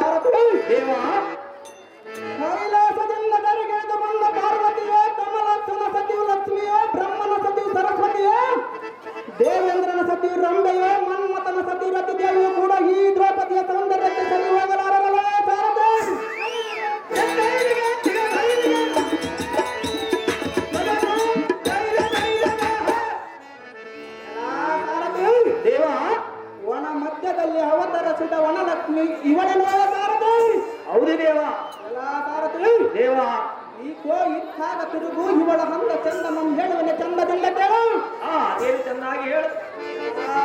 ಸಾರಥಿ ದೇವ. ಕೈಲಾಸದಿಂದ ಕರೆಗೆಳೆದು ಬಂದ ಪಾರ್ವತಿಯೇ, ಕಮಲಾಕ್ಷನ ಸಚಿವ ಲಕ್ಷ್ಮಿಯೇ, ಬ್ರಹ್ಮನ ಸಚಿವ ಸರಸ್ವತಿಯೇ, ದೇವೇಂದ್ರನ ಸತಿ ರಂಬೆಯೇ ಮನ್ಮಥನ ಸತಿ ದೇವಿಯು ಕೂಡ ಈ ದ್ರೌಪದಿಯ ಸೌಂದರ್ಯಕ್ಕೆ ಸರಿ ಹೋಗಲಾರಲ್ಲ ಸಾರಥಿ ದೇವ ವನ ಮಧ್ಯದಲ್ಲಿ ಅವತರಿಸಿದ ವನಲಕ್ಷ್ಮಿ ಹೌದು ದೇವ, ಎಲ್ಲ ಸಾರಥಿ ದೇವ ಈ ಕೋ ಇತ್ತಾಗ ತಿರುಗು, ಇವಳ ಹಂತ ಚಂದ ನಮ್ ಹೇಳುವನೆ ಚಂದದಿಂದ ಕೇಳು ಆ, ದೇವಿ ಚೆನ್ನಾಗಿ ಹೇಳು.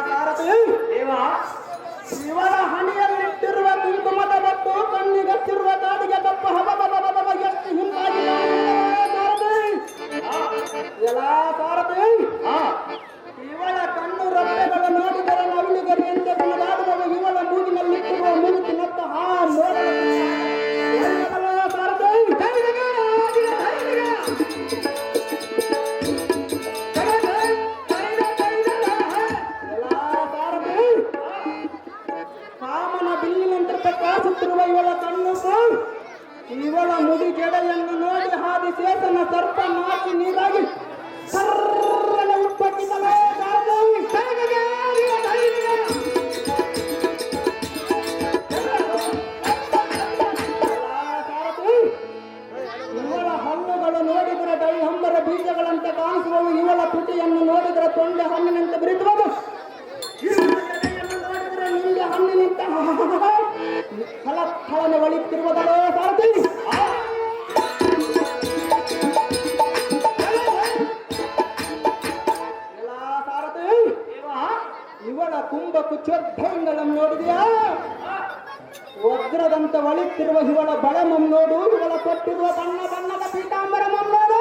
ಸಾರಥಿ ದೇವ ಇವಳ ಹಣಿಯಲ್ಲಿಟ್ಟಿರುವ ಕುಂಕುಮದ ಬಟ್ಟು ಕಣ್ಣಿಗಟ್ಟಿರುವ ಕಾಡಿಗೆ ದಪ್ಪ ಹಬ ಎಷ್ಟು ಹಿಂದಾಗಿ ಎಲ್ಲ ಸಾರಥಿ ಆ ಇವಳ ಕುಂಭ ಕುಚೋದ್ಭಯಗಳನ್ನು ನೋಡಿದೆಯಾ ವಜ್ರದಂತೆ ಒಳಿತಿರುವ ಇವಳ ಬಳೆಮಂ ನೋಡು ಇವಳ ಕೊಟ್ಟಿರುವ ಬಣ್ಣ ಬಣ್ಣದ ಪೀತಾಂಬರ ನೋಡು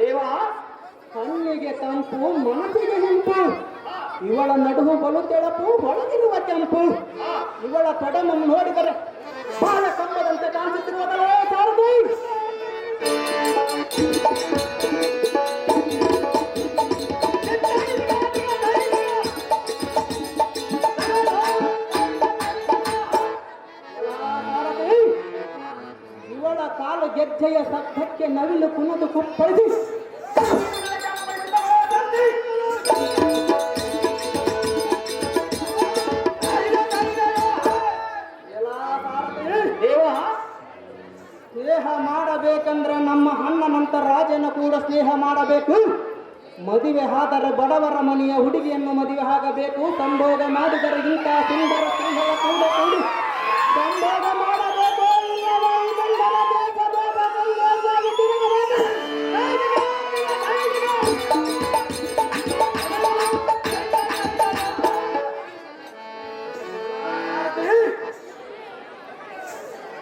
ದೇವ ಕಣ್ಣಿಗೆ ತಂಪು ಮನಸ್ಸಿಗೆ ಹಿಂಪು ಇವಳ ನಡುವು ಬಲು ತೆಳಪು ಒಳಗಿರುವ ಕೆಂಪು ಇವಳ ಕಡಮಂ ನೋಡಿದರೆ ಬಾಳ ಕಂಬದಂತೆ ಕಾಣಿಸುತ್ತಿರುವುದಲ್ಲೋ ಶಬ್ದಕ್ಕೆ ನವಿಲು ಕುಣಿದು ಕುಪ್ಪಳಿಸಿ ಎಲ್ಲ ಸಾರಥಿ, ದೇವ ಸ್ನೇಹ ಮಾಡಬೇಕಂದ್ರೆ ನಮ್ಮ ಅಣ್ಣನಂತ ರಾಜನ ಕೂಡ ಸ್ನೇಹ ಮಾಡಬೇಕು. ಮದುವೆ ಆದರೆ ಬಡವರ ಮನೆಯ ಹುಡುಗಿಯನ್ನು ಮದುವೆ ಆಗಬೇಕು. ಸಂಭೋಗ ಮಾಡಿದರೆ ಇಂಥ ಸುಂದರ ಸ್ನೇಹ ಕೂಡ ಕೂಡಿ. ಸಂಭೋಗ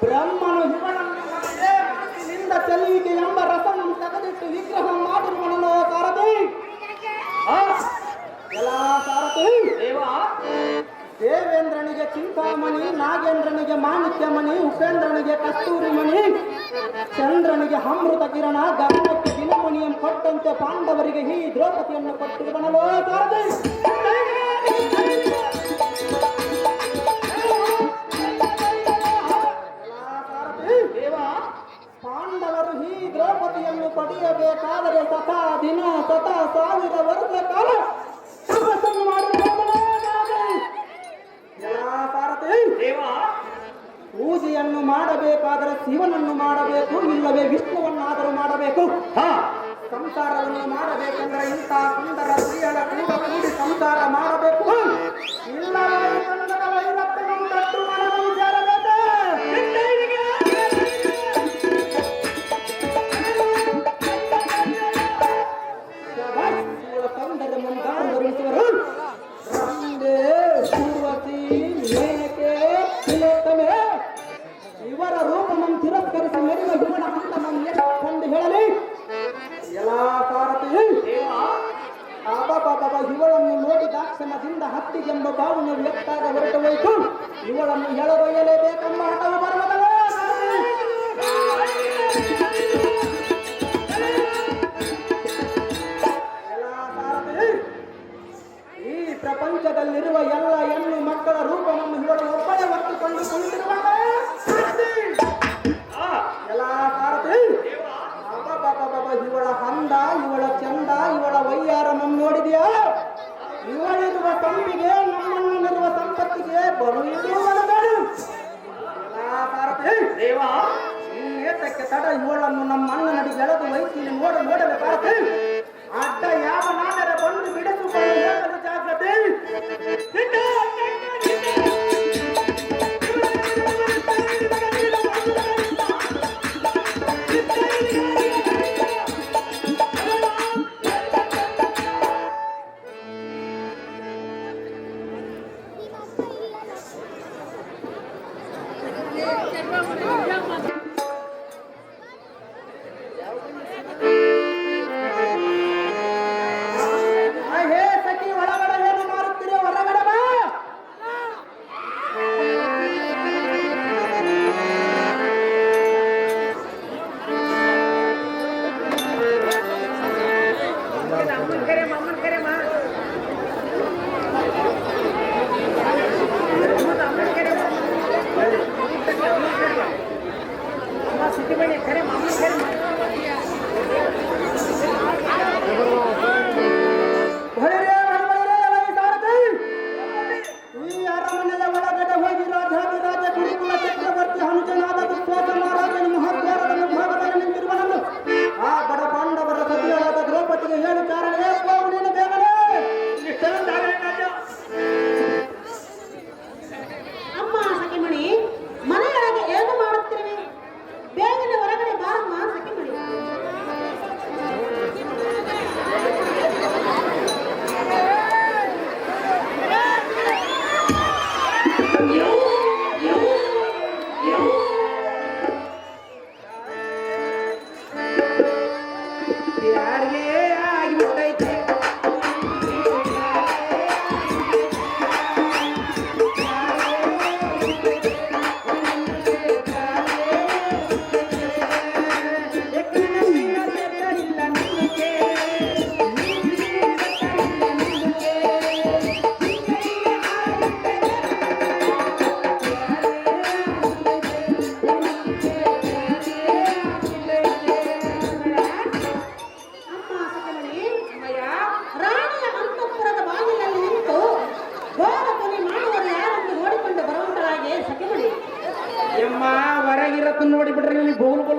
ಬ್ರಹ್ಮನು ಮನಸ್ಸಿನಿಂದ ಚೆಲುವಿಕೆ ಎಂಬ ರಸವನ್ನು ತೆಗೆದಿಟ್ಟು ವಿಗ್ರಹ ಮಾಡಿರುವನೋ ಸಾರಥಿ ಸಾರಥಿ ದೇವ, ದೇವೇಂದ್ರನಿಗೆ ಚಿಂತಾಮಣಿ, ನಾಗೇಂದ್ರನಿಗೆ ಮಾಣಿಕ್ಯಮಣಿ, ಉಪೇಂದ್ರನಿಗೆ ಕಸ್ತೂರಿ ಮಣಿ ಚಂದ್ರನಿಗೆ ಅಮೃತ ಕಿರಣ ಗಗನಕ್ಕೆ ದಿನಮಣಿಯನ್ನು ಕೊಟ್ಟಂತೆ ಪಾಂಡವರಿಗೆ ಈ ದ್ರೌಪದಿಯನ್ನು ಕೊಟ್ಟಿರುವನಲೋ ಸಾರಥಿ ಪಡೆಯಬೇಕಾದರೆ ಸತಾ ದಿನ ಸತಾ ಸಾವಿರ ವರ್ಷ ಕಾಲ இவ்வளவு ஏழரை ತಡ ಇವಳನ್ನು ನಮ್ಮ ಅಣ್ಣನಡಿ ಎಳೆದು ವೈದ್ಯನ ನೋಡ ನೋಡಲು ಸಾರಥಿ ಅಡ್ಡ ಯಾವ ನಾಡರ ಬಂದು ಬಿಡಿಸಿಕೊಂಡು ಹೋಗಲು ಜಾಗ್ರತೆ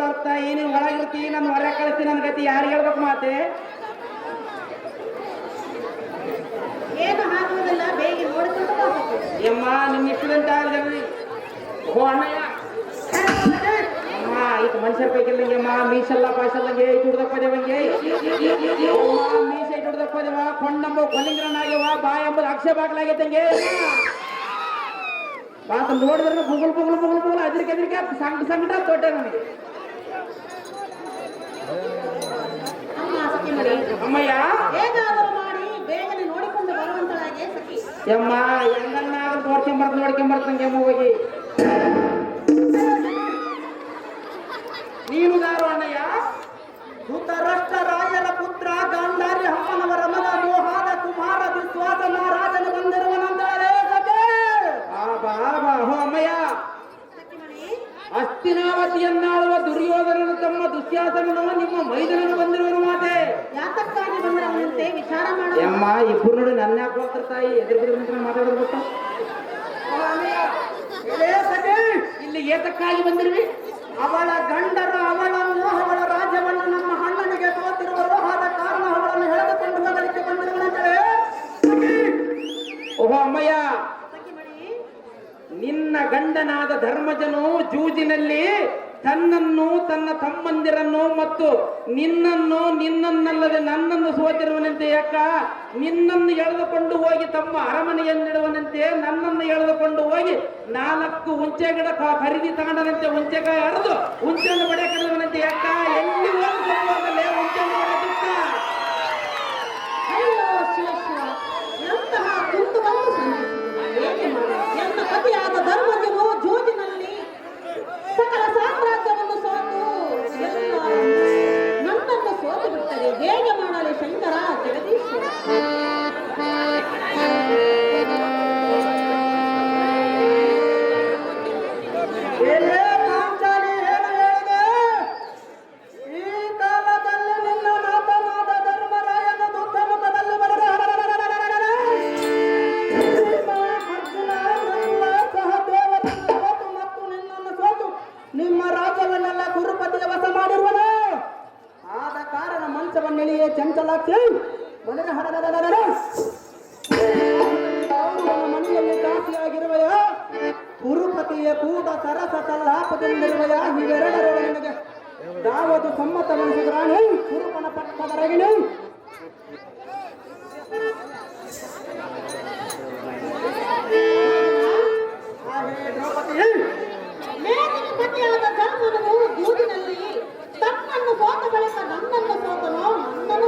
ಅರ್ಥ ಏನು ಒಳಗಿರ್ತಿ ನನ್ನ ಹೊರಗೆ ಕಳಿಸಿ ನನ್ನ ಗತಿ ಯಾರು ಹೇಳ್ಬೇಕು ಮಾತೆ? ಯಮ್ಮ ನಿಮ್ ಇಷ್ಟದಂತ ಈಗ ಮನುಷ್ಯರ ಕೈಗಿಲ್ಲಂಗೆ ಅಮ್ಮ? ಮೀಸಲ್ಲ ಪಾಸಲ್ಲಂಗೆ ಏ ಹಿಡ್ದಪ್ಪ ದೇವಂಗೆ ಮೀಸ ಇಟ್ಟು ಹಿಡ್ದಪ್ಪ ದೇವ ಕೊಂಡಂಬ ಕೊಲಿಂಗ್ರನಾಗ್ಯವ? ಬಾ ಎಂಬುದು ಆಕ್ಷೇಪ ಹಾಕ್ಲಾಗೈತಂಗೆ ಬಾತ ನೋಡಿದ್ರೆ ಬುಗುಲ್ ಬುಗುಲ್ ಬುಗುಲ್ ಬುಗುಲ್ ಅದ್ರಿಕೆ ಅದ್ರಿಕೆ ಸಂಕಟ ಸಂಕಟ ತೊಟ್ಟೆ ನನಗೆ ಅಮ್ಮಯ್ಯ? ಹೇಗಾದರೂ ಮಾಡಿ ಬೇಗನೆ ನೋಡಿಕೊಂಡು ಬರುವಂತಳಾಗಿ ಸಖಿ. ಯಮ್ಮ ಹೆಂಗನ್ನಾದ್ರೂ ನೋಡ್ಕೊಂಬರ್ತ ನೋಡ್ಕೊಂಬರ್ತಂಗೆ ಹೋಗಿ ನೀನು ದಾರು ಅಣ್ಣಯ್ಯ? ಧೃತರಾಷ್ಟ್ರ ತಾಯಿ ಎದುರು ಇಲ್ಲಿ ಏತಕ್ಕಾಗಿ ಬಂದಿರುವಿ ಅವಳ ಗಂಡರ ಅವಳ ಅವಳ ರಾಜ್ಯವನ್ನು ನಮ್ಮ ಅಣ್ಣನಿಗೆ ತೋತಿರುವ ಆದ ಕಾರಣ ಅವಳನ್ನು ಎಳೆದುಕೊಂಡು ಹೋಗಲಿಕ್ಕೆ ಬಂದಿರುವಂತೆ ಓಹೋ ಅಮ್ಮಯ್ಯ ನಿನ್ನ ಗಂಡನಾದ ಧರ್ಮಜನು ಜೂಜಿನಲ್ಲಿ ತನ್ನನ್ನು, ತನ್ನ ತಮ್ಮಂದಿರನ್ನು ಮತ್ತು ನಿನ್ನನ್ನು, ನಿನ್ನನ್ನಲ್ಲದೆ ನನ್ನನ್ನು ಸೋತಿರುವನಂತೆ ಯಾಕ? ನಿನ್ನನ್ನು ಎಳೆದುಕೊಂಡು ಹೋಗಿ ತಮ್ಮ ಅರಮನೆಯಲ್ಲಿಡುವನಂತೆ ನನ್ನನ್ನು ಎಳೆದುಕೊಂಡು ಹೋಗಿ ನಾಲ್ಕು ಹುಂಚೆ ಗಿಡ ಖರೀದಿ ತಗೊಂಡನಂತೆ ಹುಂಚೆಕಾಯಿ ಹರಿದು ಹುಂಚೆಯನ್ನು ಕಡಿದವನಂತೆ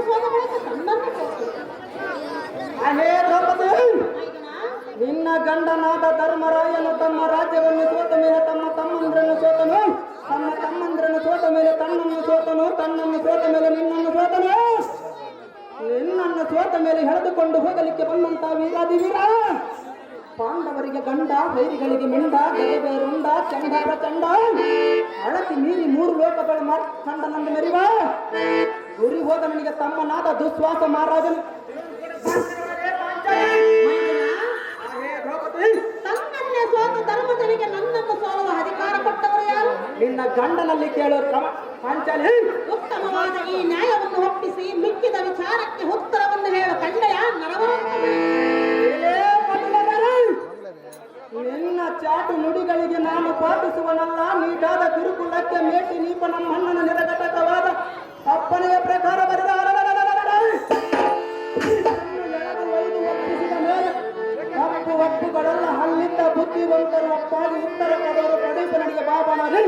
ಸೋತ ಬಳಿಕ ತನ್ನನ್ನು ಸಮ್ಮತ ಹಾಗೆ ದ್ರೌಪದಿ ಪಟ್ಟದರಗಿನ ನಿನ್ನ ಗಂಡನಾದ ಧರ್ಮರಾಯನು ತಮ್ಮ ರಾಜ್ಯವನ್ನು ಸೋತ ಮೇಲೆ ತಮ್ಮ ತಮ್ಮಂದ್ರನ್ನು ಸೋತನು ತಮ್ಮ ತಮ್ಮಂದ್ರನ್ನು ಸೋತ ಮೇಲೆ ತನ್ನನ್ನು ಸೋತನು ತನ್ನನ್ನು ಸೋತ ಮೇಲೆ ನಿನ್ನನ್ನು ಸೋತನು ನಿನ್ನನ್ನು ಸೋತ ಮೇಲೆ ಎಳೆದುಕೊಂಡು ಹೋಗಲಿಕ್ಕೆ ಬಂದಂತ ವೀರಾದಿ ವೀರ ಪಾಂಡವರಿಗೆ ಗಂಡ ವೈರಿಗಳಿಗೆ ಮಿಂಡ ಗದಬೇರುಂಡ ಚಂಡಾರ ಚಂಡ. ಅಳತಿ ಮೀರಿ ಮೂರು ಲೋಕಗಳ ಮಾಡ ಕಂಡನಂದು ಮೆರಿವ. ಗುರಿ ಹೋದ ನನಗೆ ತಮ್ಮನಾದ ದುಸ್ವಾಸ ಮಹಾರಾಜನು. ಸೋತ ನನ್ನನ್ನು ಸೋಲುವ ಅಧಿಕಾರ ಕೊಟ್ಟವರು ಯಾರು? ನಿನ್ನ ಗಂಡನಲ್ಲಿ ಕೇಳೋ ಕ್ರಮ ಪಾಂಚಾಲಿ. ಉತ್ತಮವಾದ ಈ ನ್ಯಾಯವನ್ನು ಒಪ್ಪಿಸಿ ಮಿಕ್ಕಿದ ವಿಚಾರಕ್ಕೆ ಉತ್ತರವನ್ನು ಹೇಳು ಕಂಡಯ ನರವರಂತನೇ ಚಾಟು ನುಡಿಗಳಿಗೆ ನಾನು ಪಾಠಿಸುವನಲ್ಲ ನೀಟಾದ ಗುರುಕುಲಕ್ಕೆ ಮೇಟಿ ನೀಪ ನಮ್ಮ ಅಣ್ಣನ ನಿರಘಟಕವಾದ ಅಪ್ಪನೆಯ ಪ್ರಕಾರ ಬರೆದ ಒಪ್ಪುಗಳೆಲ್ಲ ಅಲ್ಲಿದ್ದ ಬುದ್ಧಿವಂತರು ಒಪ್ಪಾಗಿ ಉತ್ತರ ಕಡೆಯವರು ಪ್ರದೇಶ ನಡೆಯ ಬಾಬಾನರಿ